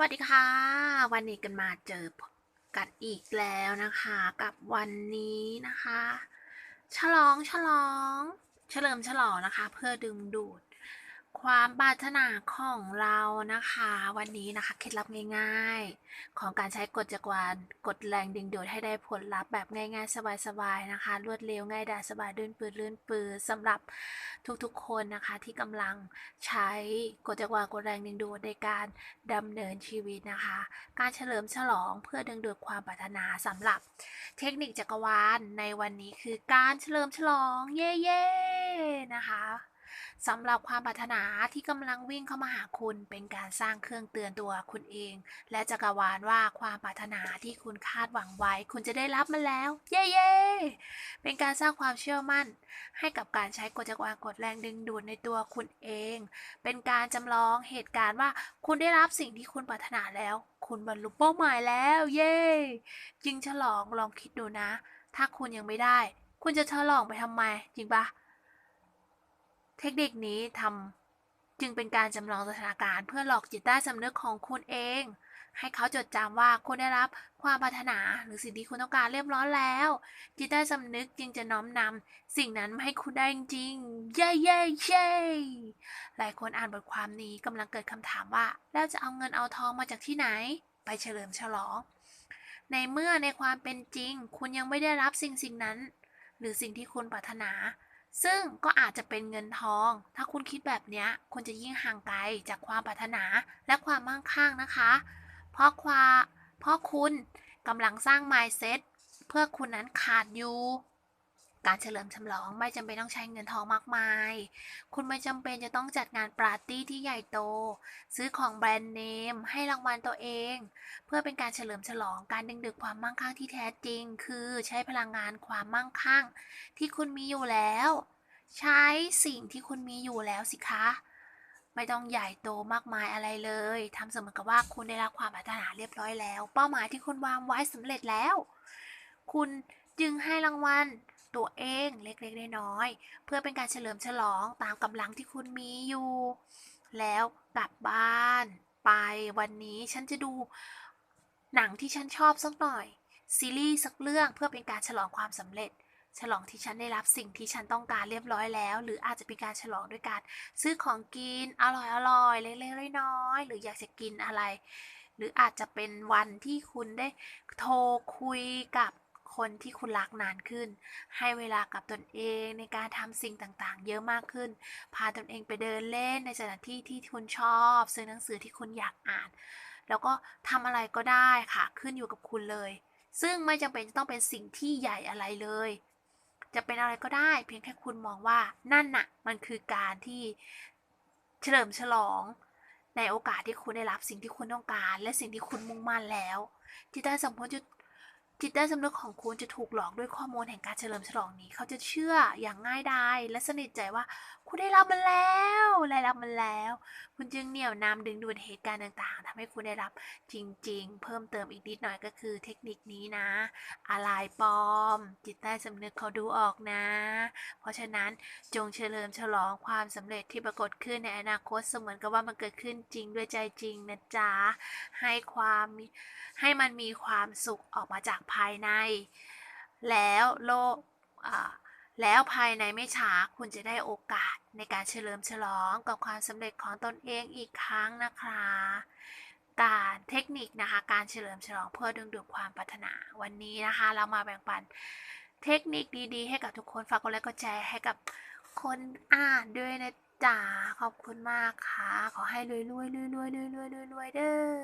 สวัสดีค่ะ วันนี้กันมาเจอกันอีกแล้วนะคะ กับวันนี้นะคะ ฉลองฉลอง เฉลิมฉลองนะคะ เพื่อดึงดูด ความปรารถนาของเรานะคะ วันนี้นะคะเคล็ดลับง่ายๆ ของการใช้กฎจักรวาลกดแรงดึงดูดให้ได้ผลลัพธ์แบบง่ายๆ สบายๆนะคะ รวดเร็วง่ายดายสบายลื่นปืนลื่นปืนสำหรับทุกๆคนนะคะ ที่กำลังใช้กฎจักรวาลกดแรงดึงดูดในการดำเนินชีวิตนะคะ การเฉลิมฉลองเพื่อดึงดูดความปรารถนาสำหรับเทคนิคจักรวาลในวันนี้คือการเฉลิมฉลองเย่ๆนะคะ สำหรับความปรารถนาที่กำลังวิ่งเข้ามาหาคุณ เป็นการสร้างเครื่องเตือนตัวคุณเอง และจักรวาลว่าความปรารถนาที่คุณคาดหวังไว้ คุณจะได้รับมันแล้ว เย่ๆเป็นการสร้างความเชื่อมั่น ให้กับการใช้กฎจักรวาลกดแรงดึงดูดในตัวคุณเอง เป็นการจำลองเหตุการณ์ว่าคุณได้รับสิ่งที่คุณปรารถนาแล้ว คุณบรรลุเป้าหมายแล้ว เย่จึงฉลองลองคิดดูนะ ถ้าคุณยังไม่ได้ คุณจะฉลองไปทำไม จริงปะ เทคนิคนี้ทำจึงเป็นการจำลองสถานการณ์เพื่อหลอกจิตใต้สำนึกของคุณเอง ให้เขาจดจำว่าคุณได้รับความปรารถนาหรือสิ่งที่คุณต้องการเรียบร้อยแล้ว จิตใต้สำนึกจึงจะน้อมนำสิ่งนั้นมาให้คุณได้จริงเย้เย้เย้หลายคนอ่านบทความนี้กำลังเกิดคำถามว่า แล้วจะเอาเงินเอาทองมาจากที่ไหน ไปเฉลิมฉลอง ในเมื่อในความเป็นจริง คุณยังไม่ได้รับสิ่งสิ่งนั้น หรือสิ่งที่คุณปรารถนา ซึ่งก็อาจจะเป็นเงินทอง ถ้าคุณคิดแบบนี้คุณจะยิ่งห่างไกลจากความปรารถนาและความมั่งคั่งนะคะ เพราะความเพราะคุณกำลังสร้าง mindset เพื่อคุณนั้นขาดอยู่ การเฉลิมฉลองไม่จำเป็นต้องใช้เงินทองมากมาย คุณไม่จำเป็นจะต้องจัดงานปาร์ตี้ที่ใหญ่โต ซื้อของแบรนด์เนม ให้รางวัลตัวเอง เพื่อเป็นการเฉลิมฉลองการดึงดูดความมั่งคั่งที่แท้จริง คือใช้พลังงานความมั่งคั่ง ที่คุณมีอยู่แล้ว ใช้สิ่งที่คุณมีอยู่แล้วสิคะไม่ต้องใหญ่โตมากมายอะไรเลย ทำเสมือนกับว่าคุณได้รับความปรารถนาเรียบร้อยแล้ว เป้าหมายที่คุณวางไว้สำเร็จแล้ว คุณจึงให้รางวัล ตัวเองเล็กๆน้อยๆเพื่อเป็นการเฉลิมฉลองตามกำลังที่คุณมีอยู่ แล้วกลับบ้านไปวันนี้ฉันจะดูหนังที่ฉันชอบสักหน่อย ซีรีส์สักเรื่องเพื่อเป็นการฉลองความสำเร็จ ฉลองที่ฉันได้รับสิ่งที่ฉันต้องการเรียบร้อยแล้ว หรืออาจจะเป็นการฉลองด้วยการซื้อของกินอร่อยอร่อยๆเล็กๆน้อยๆหรืออยากจะกินอะไร หรืออาจจะเป็นวันที่คุณได้โทรคุยกับ คนที่คุณรักนานขึ้น ให้เวลากับตนเองในการทำสิ่งต่างๆ เยอะมากขึ้น พาตนเองไปเดินเล่นในสถานที่ที่คุณชอบ ซื้อหนังสือที่คุณอยากอ่าน แล้วก็ทำอะไรก็ได้ค่ะ ขึ้นอยู่กับคุณเลย ซึ่งไม่จำเป็นจะต้องเป็นสิ่งที่ใหญ่อะไรเลย จะเป็นอะไรก็ได้ เพียงแค่คุณมองว่านั่นน่ะ มันคือการที่เฉลิมฉลองในโอกาสที่คุณได้รับสิ่งที่คุณต้องการ และสิ่งที่คุณมุ่งมั่นแล้วจิตใต้สำนึกจะ จิตใต้สำนึกของคุณจะถูกหลอกด้วยข้อมูลแห่งการเฉลิมฉลองนี้ เขาจะเชื่ออย่างง่ายดายและสนิทใจว่า คุณได้รับมันแล้วได้รับมันแล้ว คุณจึงเหนี่ยวนำดึงดูดเหตุการณ์ต่างๆทำให้คุณได้รับจริง ๆ เพิ่มเติมอีกนิดหน่อยก็คือเทคนิคนี้นะ อะไรปลอม จิตใต้สำนึกเขาดูออกนะ เพราะฉะนั้นจงเฉลิมฉลองความสำเร็จที่ปรากฏขึ้นในอนาคตเสมือนกับว่ามันเกิดขึ้นจริงด้วยใจจริงนะจ๊ะให้ความให้มันมีความสุขออกมาจากภายใน แล้วโลกแล้วภายในไม่ช้าคุณจะได้โอกาสในการเฉลิมฉลองกับความสำเร็จของตนเองอีกครั้งนะคะ การเทคนิคนะคะการเฉลิมฉลองเพื่อดึงดูดความปรารถนาวันนี้นะคะ เรามาแบ่งปันเทคนิคดีๆ ให้กับทุกคนฝากกดไลค์กดแชร์ให้กับคนอ่านด้วยนะจ๊ะขอบคุณมากค่ะ ขอให้รวยๆรวยๆรวยๆรวยๆรวยๆเด้อ